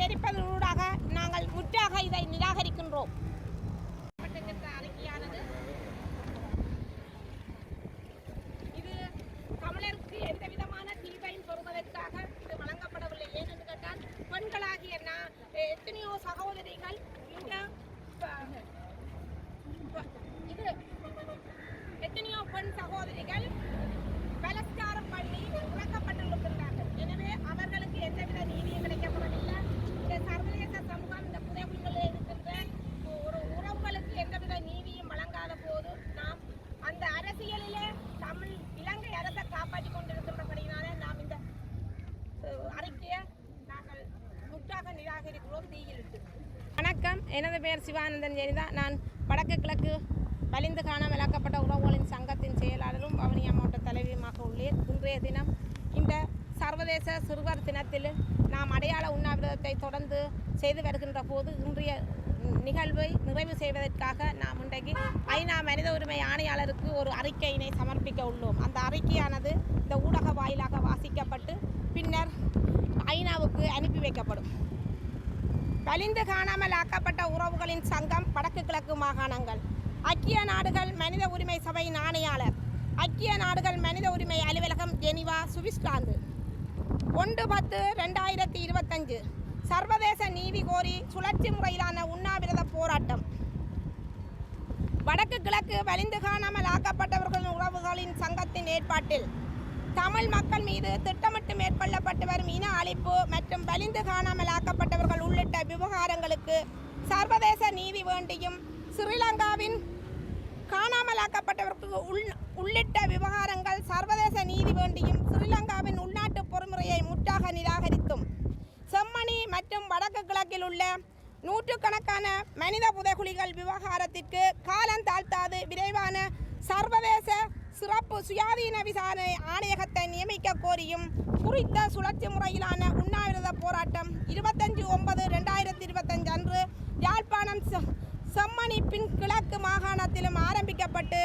அறிக்கையினை நாம் தீயிட்டு எரிப்பதனூடாக நாங்கள் முற்றாக இதை நிராகரிக்கின்றோம் அறிக்கையானது இது தமிழருக்கு எந்த விதமான தீர்வையும் பெறுவதற்காக இது வழங்கப்படவில்லை ஏனென்று கேட்டால் பெண்களாகிய நான் எத்தனையோ சகோதரிகள் இந்த ப- ப- இது எத்தனையோ பெண் சகோதரிகள் பலஸ்காரம் பண்ணி இறக்கப்பட்டிருக்கின்றார்கள் எனவே அவர்களுக்கு எந்தவித நீதியும் கிடைக்கப்படவில்லை இந்த சர்வதேச சமூகம் இந்த புதைகுழிகளில் இருக்கின்ற ஒரு உறவுகளுக்கு எந்தவித நீதியும் வழங்காத போது நாம் அந்த அரசியலிலே தமிழ் இலங்கை அரசை காப்பாற்றிக் கொண்டிருக்கின்றபடியினாலே நாம் இந்த அஹ், அறிக்கையை நாங்கள் முற்றாக நிராகரிக்கிறோம் தீயிலிட்டு வணக்கம் எனது பெயர் சிவானந்தன் ஜெனிதா நான் வடக்கு கிழக்கு வலிந்து காணாமலாக்கப்பட்ட உறவுகளின் சங்கத்தின் செயலாளரும் வவுனியா மாவட்ட தலைவியுமாக உள்ளேன். இன்றைய தினம் இந்த சர்வதேச சிறுவர் தினத்தில் நாம் அடையாள உண்ணாவிரதத்தை தொடர்ந்து செய்து வருகின்ற போது இன்றைய நிகழ்வை நிறைவு செய்வதற்காக நாம் இன்றைக்கு ஐநா மனித உரிமை ஆணையாளருக்கு ஒரு அறிக்கையினை சமர்ப்பிக்க உள்ளோம். அந்த அறிக்கையானது இந்த ஊடக வாயிலாக வாசிக்கப்பட்டு பின்னர் ஐநாவுக்கு அனுப்பி வைக்கப்படும். வலிந்து காணாமல் ஆக்கப்பட்ட உறவுகளின் சங்கம் வடக்கு கிழக்கு மாகாணங்கள். ஐக்கிய நாடுகள் மனித உரிமை சபையின் ஆணையாளர் ஐக்கிய நாடுகள் மனித உரிமை அலுவலகம் ஜெனிவா சுவிஸ்லாந்து. ஒன்று பத்து ரெண்டாயிரத்தி இருபத்தஞ்சு. சர்வதேச நீதி கோரி சுழற்சி முறையிலான உண்ணாவிரத போராட்டம். வடக்கு கிழக்கு வலிந்து காணாமல் ஆக்கப்பட்டவர்களின் உறவுகளின் சங்கத்தின் ஏற்பாட்டில் தமிழ் மக்கள் மீது திட்டமிட்டு மேற்கொள்ளப்பட்டு வரும் இன அழிப்பு மற்றும் வலிந்து காணாமல் ஆக்கப்பட்டவர்கள் உள்ளிட்ட விவகாரங்களுக்கு சர்வதேச நீதி வேண்டியும் ஸ்ரீலங்காவின் காணாமலாக்கப்பட்டவர்களுக்கு உள் உள்ளிட்ட விவகாரங்கள் சர்வதேச நீதி வேண்டியும் ஸ்ரீலங்காவின் உள்நாட்டு பொறுமுறையை முற்றாக நிராகரித்தும் செம்மணி மற்றும் வடக்கு கிழக்கில் உள்ள நூற்றுக்கணக்கான மனித புதகுலிகள் விவகாரத்திற்கு காலம் தாழ்த்தாது விரைவான சர்வதேச சிறப்பு சுயாதீன விசாரணை ஆணையகத்தை நியமிக்க கோரியும் குறித்த சுழற்சி முறையிலான உண்ணாவிரத போராட்டம் இருபத்தஞ்சு ஒன்பது ரெண்டாயிரத்தி இருபத்தஞ்சு அன்று யாழ்ப்பாணம் செம்மணி பின் கிழக்கு மாகாணத்திலும் ஆரம்பிக்கப்பட்டு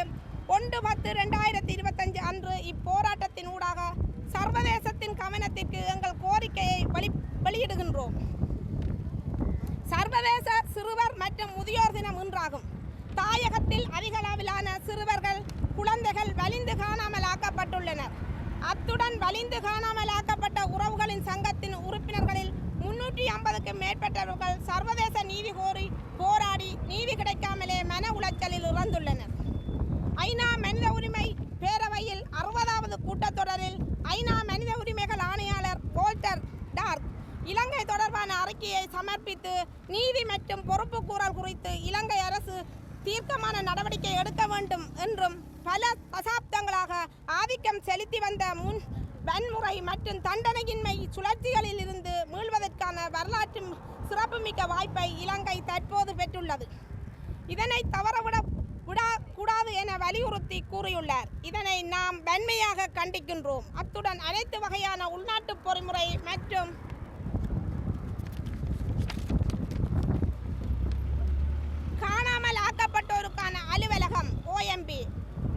ஒன்று பத்து ரெண்டாயிரத்தி இருபத்தஞ்சு அன்று இப்போராட்டத்தின் ஊடாக சர்வதேசத்தின் கவனத்திற்கு எங்கள் கோரிக்கையை வெளி வெளியிடுகின்றோம். சர்வதேச சிறுவர் மற்றும் முதியோர் தினம் இன்றாகும். தாயகத்தில் அதிக அளவிலான சிறுவர்கள் குழந்தைகள் வலிந்து காணாமல் ஆக்கப்பட்டுள்ளனர் அத்துடன் வலிந்து காணாமல் ஆக்கப்பட்ட உறவுகளின் சங்கத்தின் உறுப்பினர்களில் முன்னூற்றி ஐம்பதுக்கும் மேற்பட்டவர்கள் சர்வதேச நீதி கோரி போராடி நீதி கிடைக்காமலே மன உளைச்சலில் இறந்துள்ளனர் ஐநா மனித உரிமை பேரவையில் அறுபதாவது கூட்டத்தொடரில் ஐநா மனித உரிமைகள் ஆணையாளர் போல்டர் டார்க் இலங்கை தொடர்பான அறிக்கையை சமர்ப்பித்து நீதி மற்றும் பொறுப்புக்கூறல் குறித்து இலங்கை அரசு தீர்க்கமான நடவடிக்கை எடுக்க வேண்டும் என்றும் பல தசாப்தங்களாக ஆதிக்கம் செலுத்தி வந்த முன் வன்முறை மற்றும் தண்டனையின்மை சுழற்சிகளில் இருந்து மீள்வதற்கான வரலாற்று சிறப்புமிக்க வாய்ப்பை இலங்கை தற்போது பெற்றுள்ளது இதனை தவறவிட விடக்கூடாது என வலியுறுத்தி கூறியுள்ளார். இதனை நாம் வன்மையாக கண்டிக்கின்றோம். அத்துடன் அனைத்து வகையான உள்நாட்டு பொறிமுறை மற்றும் காணாமல் ஆக்கப்பட்டோருக்கான அலுவலகம் ஓஎம்பி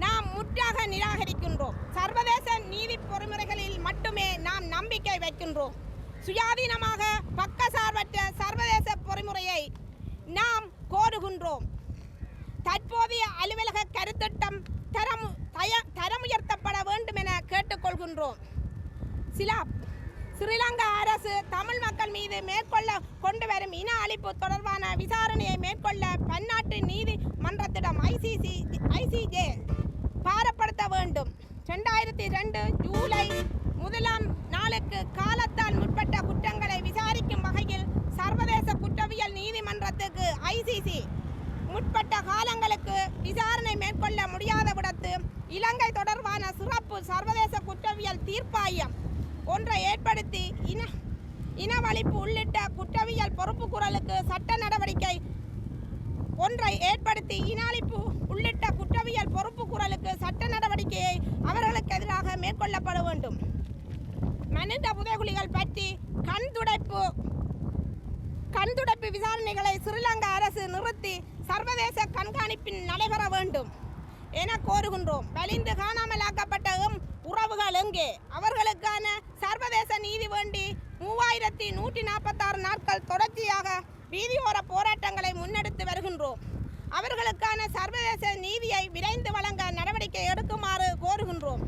நாம் முற்றாக நிராகரிக்கின்றோம். சர்வதேச நீதி பொறிமுறைகளில் மட்டுமே நாம் நம்பிக்கை வைக்கின்றோம். சுயாதீனமாக பக்கசார்பற்ற சர்வதேச பொறிமுறையை நாம் கோருகின்றோம். தற்போதைய அலுவலக கருத்திட்டம் தரம் தய தரமுயர்த்தப்பட வேண்டும் என கேட்டுக்கொள்கின்றோம். சிலா ஸ்ரீலங்கா அரசு தமிழ் மக்கள் மீது மேற்கொள்ள கொண்டு வரும் இன அழிப்பு தொடர்பான விசாரணையை மேற்கொள்ள பன்னாட்டு நீதிமன்றத்திடம் ஐசிசி ஐசிஜே பாரப்படுத்த வேண்டும் ரெண்டாயிரத்தி ரெண்டு ஜூலை முதலாம் நாளுக்கு காலத்தால் முற்பட்ட குற்றங்களை விசாரிக்கும் வகையில் சர்வதேச குற்றவியல் நீதிமன்றத்துக்கு ஐசிசி முற்பட்ட காலங்களுக்கு விசாரணை மேற்கொள்ள முடியாத விடத்து இலங்கை தொடர்பான சிறப்பு சர்வதேச குற்றவியல் தீர்ப்பாயம் ஒன்றை ஏற்படுத்தி இன இனவழிப்பு உள்ளிட்ட குற்றவியல் பொறுப்புக்குரலுக்கு சட்ட நடவடிக்கை ஒன்றை ஏற்படுத்தி இனாளிப்பு உள்ளிட்ட குற்றவியல் பொறுப்புக்குரலுக்கு சட்ட நடவடிக்கையை அவர்களுக்கு எதிராக மேற்கொள்ளப்பட வேண்டும் மனித புதைகுலிகள் பற்றி கண் துடைப்பு கண்துடைப்பு விசாரணைகளை ஸ்ரீலங்கா அரசு நிறுத்தி சர்வதேச கண்காணிப்பின் நடைபெற வேண்டும் என கோருகின்றோம். வலிந்து காணாமலாக்கப்பட்ட உறவுகள் எங்கே? அவர்களுக்கான சர்வதேச நீதி வேண்டி மூவாயிரத்தி நூற்றி நாற்பத்தாறு நாட்கள் தொடர்ச்சியாக வீதியோர போராட்டங்களை முன்னெடுத்து வருகின்றோம். அவர்களுக்கான சர்வதேச நீதியை விரைந்து வழங்க நடவடிக்கை எடுக்குமாறு கோருகின்றோம்.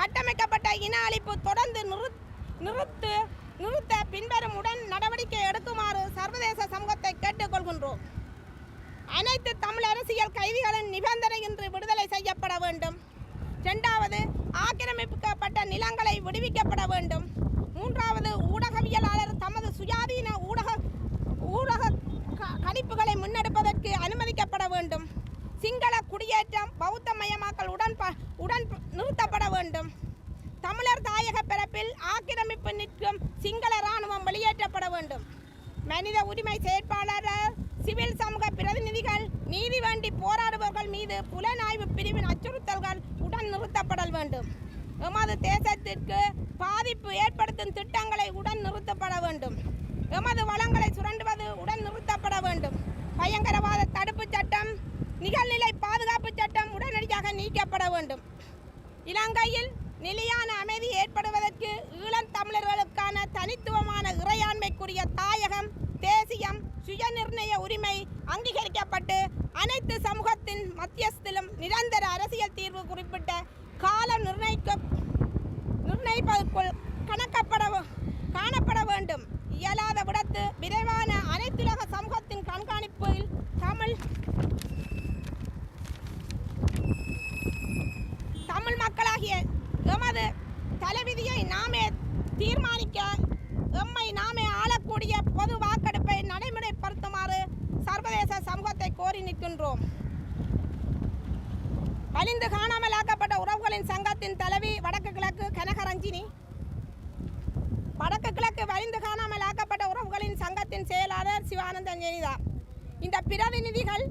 கட்டமைக்கப்பட்ட இன அழிப்பு தொடர்ந்து நிறுத் நிறுத்து நிறுத்த பின்வரும் உடன் நடவடிக்கை எடுக்குமாறு சர்வதேச சமூகத்தை கேட்டுக்கொள்கின்றோம். அனைத்து தமிழ் அரசியல் கைதிகளின் நிபந்தனையின்றி விடுதலை செய்யப்பட வேண்டும். இரண்டாவது ஆக்கிரமிக்கப்பட்ட நிலங்களை விடுவிக்கப்பட வேண்டும். மூன்றாவது ஊடகவியலாளர் தமது சுயாதீன ஊடக ஊடக க- கணிப்புகளை முன்னெடுப்பதற்கு அனுமதிக்கப்பட வேண்டும். சிங்கள குடியேற்றம் பௌத்த மயமாக்கல் உடன் ப- உடன் நிறுத்தப்பட வேண்டும். சிங்கள இராணுவம் வெளியேற்றப்பட வேண்டும். மனித உரிமை செயற்பாளர் சிவில் சமூக பிரதிநிதிகள் நீதி வேண்டி போராடுபவர்கள் மீது புலனாய்வு பிரிவின் அச்சுறுத்தல்கள் உடன் நிறுத்தப்படல் வேண்டும். எமது தேசத்திற்கு பாதிப்பு ஏற்படுத்தும் திட்டங்களை உடன் நிறுத்தப்பட வேண்டும். எமது வளங்களை சுரண்டுவது உடன் நிறுத்தப்பட வேண்டும். பயங்கரவாத தடுப்புச் சட்டம் நிகழ்நிலை பாதுகாப்பு சட்டம் உடனடியாக நீக்கப்பட வேண்டும். இலங்கையில் நிலையான அமைதி ஏற்படுவதற்கு இறையாண்மைக்குரிய தாயகம் தேசியம் சுயநிர்ணய உரிமை அங்கீகரிக்கப்பட்டு அனைத்து சமூகத்தின் மத்தியஸ்திலும் நிரந்தர அரசியல் தீர்வு குறிப்பிட்ட காலம் நிர்ணயிக்க நிர்ணயிப்பதற்குள் கணக்கப்பட காணப்பட வேண்டும் இயலாத விடத்து விரைவான அனைத்துலக சமூகத்தின் கண்காணிப்பில் தமிழ் தமிழ் மக்களாகிய எமது தலைவிதியை நாமே தீர்மானிக்க எம்மை நாமே ஆளக்கூடிய பொது வாக்கெடுப்பை நடைமுறைப்படுத்துமாறு சர்வதேச சமூகத்தை கோரி நிற்கின்றோம் காணாமல் காணாமலாக்கப்பட்ட உறவுகளின் சங்கத்தின் தலைவி வடக்கு கிழக்கு கனகரஞ்சினி வடக்கு கிழக்கு வலிந்து காணாமல் ஆக்கப்பட்ட உறவுகளின் சங்கத்தின் செயலாளர் சிவானந்தன் ஜெனிதா. இந்த பிரதிநிதிகள்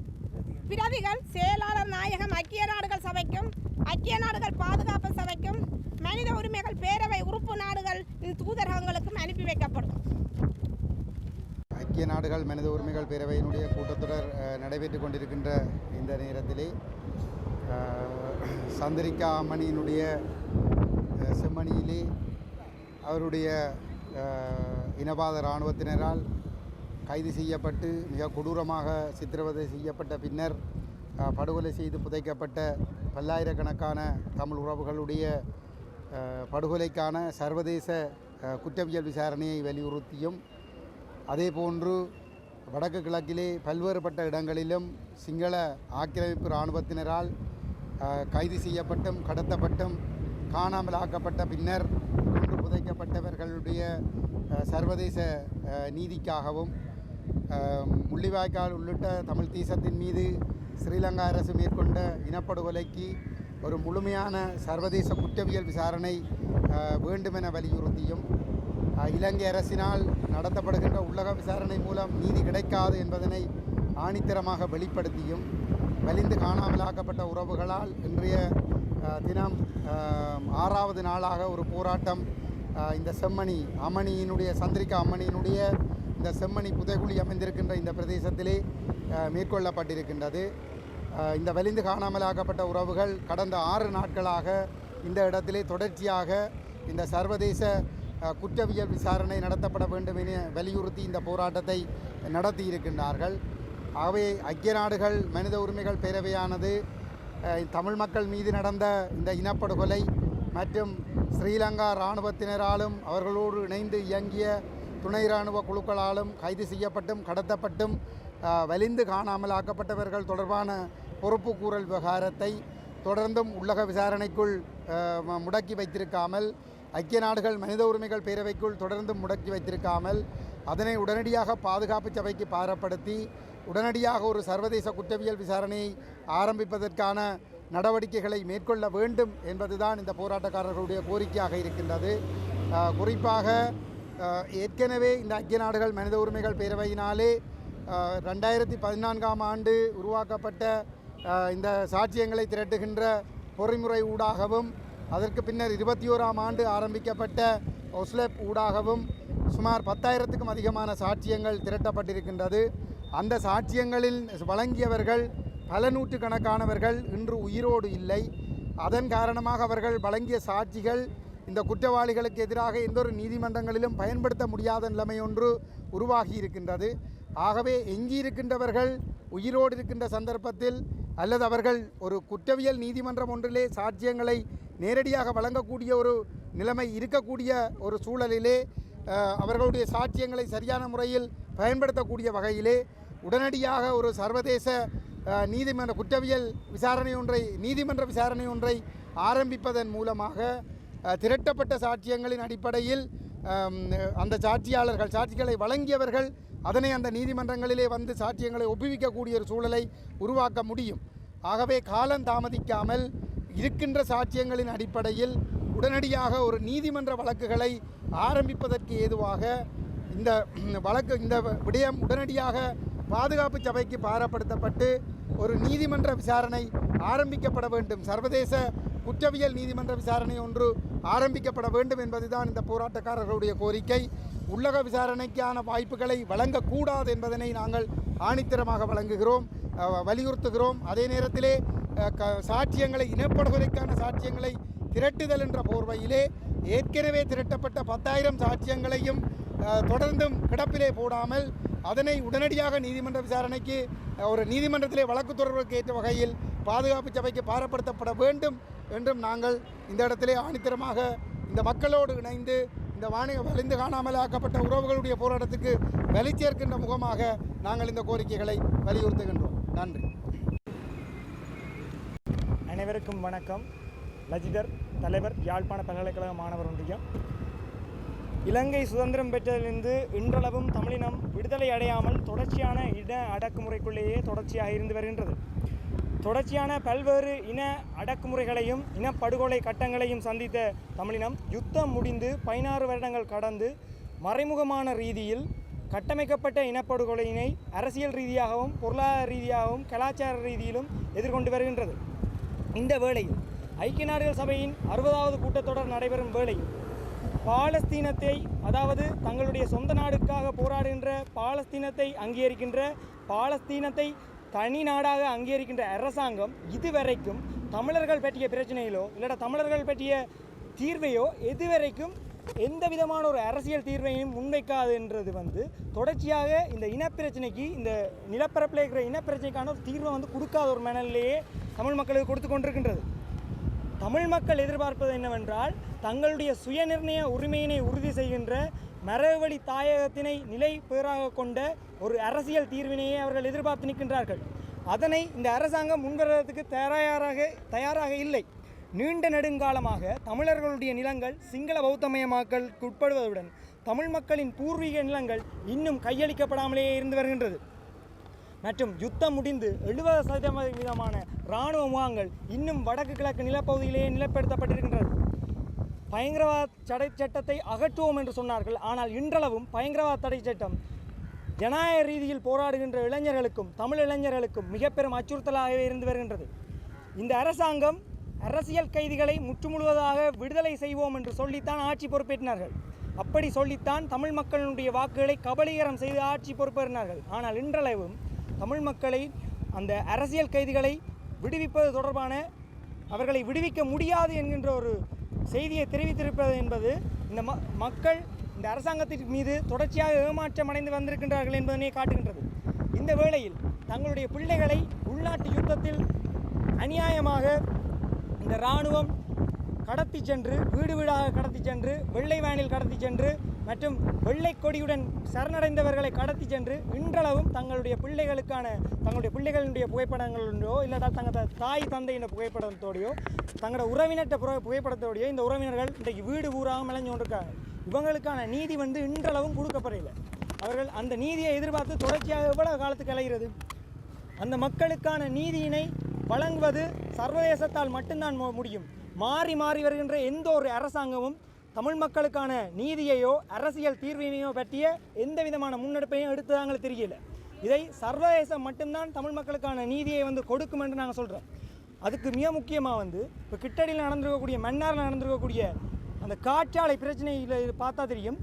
பிரதிகள் செயலாளர் நாயகம் ஐக்கிய நாடுகள் சபைக்கும் ஐக்கிய நாடுகள் பாதுகாப்பு சபைக்கும் மனித உரிமைகள் பேரவை உறுப்பு நாடுகள் தூதரகங்களுக்கும் அனுப்பி வைக்கப்படும் ஐக்கிய நாடுகள் மனித உரிமைகள் பேரவையினுடைய கூட்டத்தொடர் அஹ், நடைபெற்றுக் கொண்டிருக்கின்ற இந்த நேரத்திலே அஹ், சந்திரிகா அம்மணியினுடைய செம்மணியிலே அவருடைய இனவாத இராணுவத்தினரால் கைது செய்யப்பட்டு மிக கொடூரமாக சித்திரவதை செய்யப்பட்ட பின்னர் படுகொலை செய்து புதைக்கப்பட்ட பல்லாயிரக்கணக்கான தமிழ் உறவுகளுடைய படுகொலைக்கான சர்வதேச குற்றவியல் விசாரணையை வலியுறுத்தியும் அதேபோன்று வடக்கு கிழக்கிலே பல்வேறுபட்ட இடங்களிலும் சிங்கள ஆக்கிரமிப்பு இராணுவத்தினரால் கைது செய்யப்பட்டும் கடத்தப்பட்டும் காணாமல் ஆக்கப்பட்ட பின்னர் கொன்று புதைக்கப்பட்டவர்களுடைய சர்வதேச நீதிக்காகவும் முள்ளிவாய்க்கால் உள்ளிட்ட தமிழ் தேசத்தின் மீது ஸ்ரீலங்கா அரசு மேற்கொண்ட இனப்படுகொலைக்கு ஒரு முழுமையான சர்வதேச குற்றவியல் விசாரணை வேண்டுமென வலியுறுத்தியும் இலங்கை அரசினால் நடத்தப்படுகின்ற உள்ளக விசாரணை மூலம் நீதி கிடைக்காது என்பதனை ஆணித்தரமாக வெளிப்படுத்தியும் வலிந்து காணாமலாக்கப்பட்ட உறவுகளால் இன்றைய தினம் ஆறாவது நாளாக ஒரு போராட்டம். இந்த செம்மணி அம்மணியினுடைய சந்திரிகா அம்மணியினுடைய இந்த செம்மணி புதைகுழி அமைந்திருக்கின்ற இந்த பிரதேசத்திலே மேற்கொள்ளப்பட்டிருக்கின்றது. இந்த வலிந்து காணாமலாக்கப்பட்ட உறவுகள் கடந்த ஆறு நாட்களாக இந்த இடத்திலே தொடர்ச்சியாக இந்த சர்வதேச குற்றவியல் விசாரணை நடத்தப்பட வேண்டும் என வலியுறுத்தி இந்த போராட்டத்தை நடத்தி இருக்கின்றார்கள் ஆகவே ஐக்கிய நாடுகள் மனித உரிமைகள் பேரவையானது தமிழ் மக்கள் மீது நடந்த இந்த இனப்படுகொலை மற்றும் ஸ்ரீலங்கா இராணுவத்தினராலும் அவர்களோடு இணைந்து இயங்கிய துணை இராணுவ குழுக்களாலும் கைது செய்யப்பட்டும் கடத்தப்பட்டும் வலிந்து காணாமல் ஆக்கப்பட்டவர்கள் தொடர்பான பொறுப்பு கூறல் விவகாரத்தை தொடர்ந்தும் உள்ளக விசாரணைக்குள் முடக்கி வைத்திருக்காமல் ஐக்கிய நாடுகள் மனித உரிமைகள் பேரவைக்குள் தொடர்ந்தும் முடக்கி வைத்திருக்காமல் அதனை உடனடியாக பாதுகாப்பு சபைக்கு பாரப்படுத்தி உடனடியாக ஒரு சர்வதேச குற்றவியல் விசாரணையை ஆரம்பிப்பதற்கான நடவடிக்கைகளை மேற்கொள்ள வேண்டும் என்பதுதான் இந்த போராட்டக்காரர்களுடைய கோரிக்கையாக இருக்கின்றது. குறிப்பாக ஏற்கனவே இந்த ஐக்கிய நாடுகள் மனித உரிமைகள் பேரவையினாலே ரெண்டாயிரத்தி பதினான்காம் ஆண்டு உருவாக்கப்பட்ட இந்த சாட்சியங்களை திரட்டுகின்ற பொறிமுறை ஊடாகவும் அதற்கு பின்னர் இருபத்தி ஓராம் ஆண்டு ஆரம்பிக்கப்பட்ட ஒஸ்லெப் ஊடாகவும் சுமார் பத்தாயிரத்துக்கும் அதிகமான சாட்சியங்கள் திரட்டப்பட்டிருக்கின்றது. அந்த சாட்சியங்களில் வழங்கியவர்கள் பல நூற்றுக்கணக்கானவர்கள் இன்று உயிரோடு இல்லை. அதன் காரணமாக அவர்கள் வழங்கிய சாட்சிகள் இந்த குற்றவாளிகளுக்கு எதிராக எந்த ஒரு நீதிமன்றங்களிலும் பயன்படுத்த முடியாத நிலைமை ஒன்று உருவாகி இருக்கின்றது. ஆகவே எஞ்சியிருக்கின்றவர்கள் உயிரோடு இருக்கின்ற சந்தர்ப்பத்தில் அல்லது அவர்கள் ஒரு குற்றவியல் நீதிமன்றம் ஒன்றிலே சாட்சியங்களை நேரடியாக வழங்கக்கூடிய ஒரு நிலைமை இருக்கக்கூடிய ஒரு சூழலிலே அவர்களுடைய சாட்சியங்களை சரியான முறையில் பயன்படுத்தக்கூடிய வகையிலே உடனடியாக ஒரு சர்வதேச நீதிமன்ற குற்றவியல் விசாரணை ஒன்றை நீதிமன்ற விசாரணை ஒன்றை ஆரம்பிப்பதன் மூலமாக திரட்டப்பட்ட சாட்சியங்களின் அடிப்படையில் அந்த சாட்சியாளர்கள் சாட்சிகளை வழங்கியவர்கள் அதனை அந்த நீதிமன்றங்களிலே வந்து சாட்சியங்களை ஒப்புவிக்கக்கூடிய ஒரு சூழலை உருவாக்க முடியும். ஆகவே காலம் தாமதிக்காமல் இருக்கின்ற சாட்சியங்களின் அடிப்படையில் உடனடியாக ஒரு நீதிமன்ற வழக்குகளை ஆரம்பிப்பதற்கு ஏதுவாக இந்த வழக்கு இந்த விடயம் உடனடியாக பாதுகாப்பு சபைக்கு பாரப்படுத்தப்பட்டு ஒரு நீதிமன்ற விசாரணை ஆரம்பிக்கப்பட வேண்டும். சர்வதேச குற்றவியல் நீதிமன்ற விசாரணை ஒன்று ஆரம்பிக்கப்பட வேண்டும் என்பதுதான் இந்த போராட்டக்காரர்களுடைய கோரிக்கை. உள்ளக விசாரணைக்கான வாய்ப்புகளை வழங்கக்கூடாது என்பதனை நாங்கள் ஆணித்தரமாக வழங்குகிறோம் வலியுறுத்துகிறோம். அதே நேரத்திலே க- சாட்சியங்களை இனப்படுகொலைக்கான சாட்சியங்களை திரட்டுதல் என்ற போர்வையிலே ஏற்கனவே திரட்டப்பட்ட பத்தாயிரம் சாட்சியங்களையும் தொடர்ந்தும் கிடப்பிலே போடாமல் அதனை உடனடியாக நீதிமன்ற விசாரணைக்கு ஒரு நீதிமன்றத்திலே வழக்கு தொடர்புக்கு ஏற்ற வகையில் பாதுகாப்பு சபைக்கு பாரப்படுத்தப்பட வேண்டும் என்றும் நாங்கள் இந்த இடத்திலே ஆணித்தரமாக இந்த மக்களோடு இணைந்து இந்த வாணிக வலிந்து காணாமல் ஆக்கப்பட்ட உறவுகளுடைய போராட்டத்துக்கு வலி சேர்க்கின்ற முகமாக நாங்கள் இந்த கோரிக்கைகளை வலியுறுத்துகின்றோம். நன்றி. அனைவருக்கும் வணக்கம். லஜிதர் தலைவர் யாழ்ப்பாண பல்கலைக்கழக மாணவர் ஒன்றியம். இலங்கை சுதந்திரம் பெற்றதிலிருந்து இன்றளவும் தமிழினம் விடுதலை அடையாமல் தொடர்ச்சியான இன அடக்குமுறைக்குள்ளேயே தொடர்ச்சியாக இருந்து வருகின்றது. தொடர்ச்சியான பல்வேறு இன அடக்குமுறைகளையும் இனப்படுகொலை கட்டங்களையும் சந்தித்த தமிழினம் யுத்தம் முடிந்து பதினாறு வருடங்கள் கடந்து மறைமுகமான ரீதியில் கட்டமைக்கப்பட்ட இனப்படுகொலையினை அரசியல் ரீதியாகவும் பொருளாதார ரீதியாகவும் கலாச்சார ரீதியிலும் எதிர்கொண்டு வருகின்றது. இந்த வேளையில் ஐக்கிய நாடுகள் சபையின் அறுபதாவது கூட்டத்தொடர் நடைபெறும் வேளையில் பாலஸ்தீனத்தை அதாவது தங்களுடைய சொந்த நாடுக்காக போராடுகின்ற பாலஸ்தீனத்தை அங்கீகரிக்கின்ற பாலஸ்தீனத்தை தனி நாடாக அங்கீகரிக்கின்ற அரசாங்கம் இதுவரைக்கும் தமிழர்கள் பற்றிய பிரச்சனையிலோ இல்லைடா தமிழர்கள் பற்றிய தீர்வையோ எதுவரைக்கும் எந்த விதமான ஒரு அரசியல் தீர்வையும் முன்வைக்காதுன்றது வந்து தொடர்ச்சியாக இந்த இனப்பிரச்சனைக்கு இந்த நிலப்பரப்பில் இருக்கிற இனப்பிரச்சனைக்கான ஒரு தீர்வை வந்து கொடுக்காத ஒரு மனநிலையே தமிழ் மக்களுக்கு கொடுத்து கொண்டிருக்கின்றது. தமிழ் மக்கள் எதிர்பார்ப்பது என்னவென்றால் தங்களுடைய சுயநிர்ணய உரிமையினை உறுதி செய்கின்ற மரபுவழி தாயகத்தினை நிலை பேராக கொண்ட ஒரு அரசியல் தீர்வினையே அவர்கள் எதிர்பார்த்து நிற்கின்றார்கள். அதனை இந்த அரசாங்கம் முன்வருவதற்கு தயாராக தயாராக இல்லை. நீண்ட நெடுங்காலமாக தமிழர்களுடைய நிலங்கள் சிங்கள பௌத்தமயமாக்கலுக்கு உட்படுவதுடன் தமிழ் மக்களின் பூர்வீக நிலங்கள் இன்னும் கையளிக்கப்படாமலேயே இருந்து வருகின்றது. மற்றும் யுத்தம் முடிந்து எழுபது சதவீதமான இராணுவ முகாங்கள் இன்னும் வடக்கு கிழக்கு நிலப்பகுதியிலேயே நிலப்படுத்தப்பட்டிருக்கின்றது. பயங்கரவாத தடை சட்டத்தை அகற்றுவோம் என்று சொன்னார்கள். ஆனால் இன்றளவும் பயங்கரவாத தடை சட்டம் ஜனநாயக ரீதியில் போராடுகின்ற இளைஞர்களுக்கும் தமிழ் இளைஞர்களுக்கும் மிக பெரும் அச்சுறுத்தலாகவே இருந்து வருகின்றது. இந்த அரசாங்கம் அரசியல் கைதிகளை முற்றுமுழுவதாக விடுதலை செய்வோம் என்று சொல்லித்தான் ஆட்சி பொறுப்பேற்றினார்கள். அப்படி சொல்லித்தான் தமிழ் மக்களுடைய வாக்குகளை கபலீகரம் செய்து ஆட்சி பொறுப்பேறினார்கள். ஆனால் இன்றளவும் தமிழ் மக்களை அந்த அரசியல் கைதிகளை விடுவிப்பது தொடர்பான அவர்களை விடுவிக்க முடியாது என்கின்ற ஒரு செய்தியை தெரிவித்திருப்பது என்பது இந்த ம மக்கள் இந்த அரசாங்கத்தின் மீது தொடர்ச்சியாக ஏமாற்றம் அடைந்து வந்திருக்கின்றார்கள் என்பதனை காட்டுகின்றது. இந்த வேளையில் தங்களுடைய பிள்ளைகளை உள்நாட்டு யுத்தத்தில் அநியாயமாக இந்த இராணுவம் கடத்தி சென்று வீடு வீடாக கடத்தி சென்று வெள்ளை வேனில் கடத்தி சென்று மற்றும் வெள்ளை கொடியுடன் சரணடைந்தவர்களை கடத்தி சென்று இன்றளவும் தங்களுடைய பிள்ளைகளுக்கான தங்களுடைய பிள்ளைகளுடைய புகைப்படங்களோ இல்லாட்டா தங்கள் தாய் தந்தையின் புகைப்படத்தோடையோ தங்களோட உறவினர்கிட்ட புற புகைப்படத்தோடையோ இந்த உறவினர்கள் இன்றைக்கு வீடு ஊராக மிளஞ்சு கொண்டிருக்காங்க. இவங்களுக்கான நீதி வந்து இன்றளவும் கொடுக்கப்படவில்லை. அவர்கள் அந்த நீதியை எதிர்பார்த்து தொடர்ச்சியாக எவ்வளவு காலத்துக்கு அலைகிறது? அந்த மக்களுக்கான நீதியினை வழங்குவது சர்வதேசத்தால் மட்டும்தான் முடியும். மாறி மாறி வருகின்ற எந்த ஒரு அரசாங்கமும் தமிழ் மக்களுக்கான நீதியையோ அரசியல் தீர்வினையோ பற்றிய எந்த விதமான முன்னெடுப்பையும் எடுத்ததாங்களுக்கு தெரியல இதை சர்வதேசம் மட்டும்தான் தமிழ் மக்களுக்கான நீதியை வந்து கொடுக்கும் என்று நாங்கள் சொல்கிறோம் அதுக்கு மிக முக்கியமாக வந்து இப்போ கிட்டடியில் நடந்திருக்கக்கூடிய மன்னாரில் நடந்திருக்கக்கூடிய அந்த காற்றாலை பிரச்சனையில் பார்த்தா தெரியும்.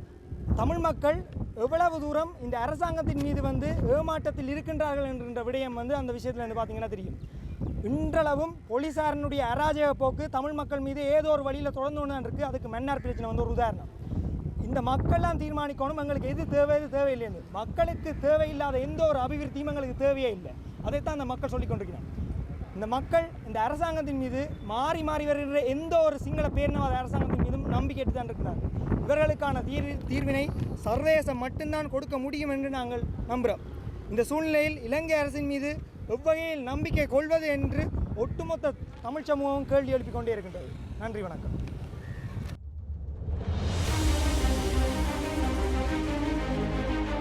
தமிழ் மக்கள் எவ்வளவு தூரம் இந்த அரசாங்கத்தின் மீது வந்து ஏமாற்றத்தில் இருக்கின்றார்கள் என்கின்ற விடயம் வந்து அந்த விஷயத்தில் வந்து பார்த்தீங்கன்னா தெரியும். இன்றளவும் போலீசாரினுடைய அராஜக போக்கு தமிழ் மக்கள் மீது ஏதோ ஒரு வழியில் தொடர்ந்து இருக்குது அதுக்கு மன்னார் பிரச்சனை வந்து ஒரு உதாரணம். இந்த மக்கள்லாம் தீர்மானிக்கணும். எங்களுக்கு எது தேவை எது தேவையில்லைன்னு மக்களுக்கு தேவையில்லாத எந்த ஒரு அபிவிருத்தியும் எங்களுக்கு தேவையே இல்லை. அதைத்தான் அந்த மக்கள் சொல்லிக் கொண்டிருக்கிறாங்க. இந்த மக்கள் இந்த அரசாங்கத்தின் மீது மாறி மாறி வருகிற எந்த ஒரு சிங்கள பேரினவாத அரசாங்கத்தின் மீதும் நம்பிக்கைட்டு தான் இருக்கிறார் இவர்களுக்கான தீர் தீர்வினை சர்வதேசம் மட்டும்தான் கொடுக்க முடியும் என்று நாங்கள் நம்புகிறோம் இந்த சூழ்நிலையில் இலங்கை அரசின் மீது எவ்வகையில் நம்பிக்கை கொள்வது என்று ஒட்டுமொத்த தமிழ் சமூகம் கேள்வி எழுப்பிக் கொண்டே இருக்கின்றது. நன்றி வணக்கம்.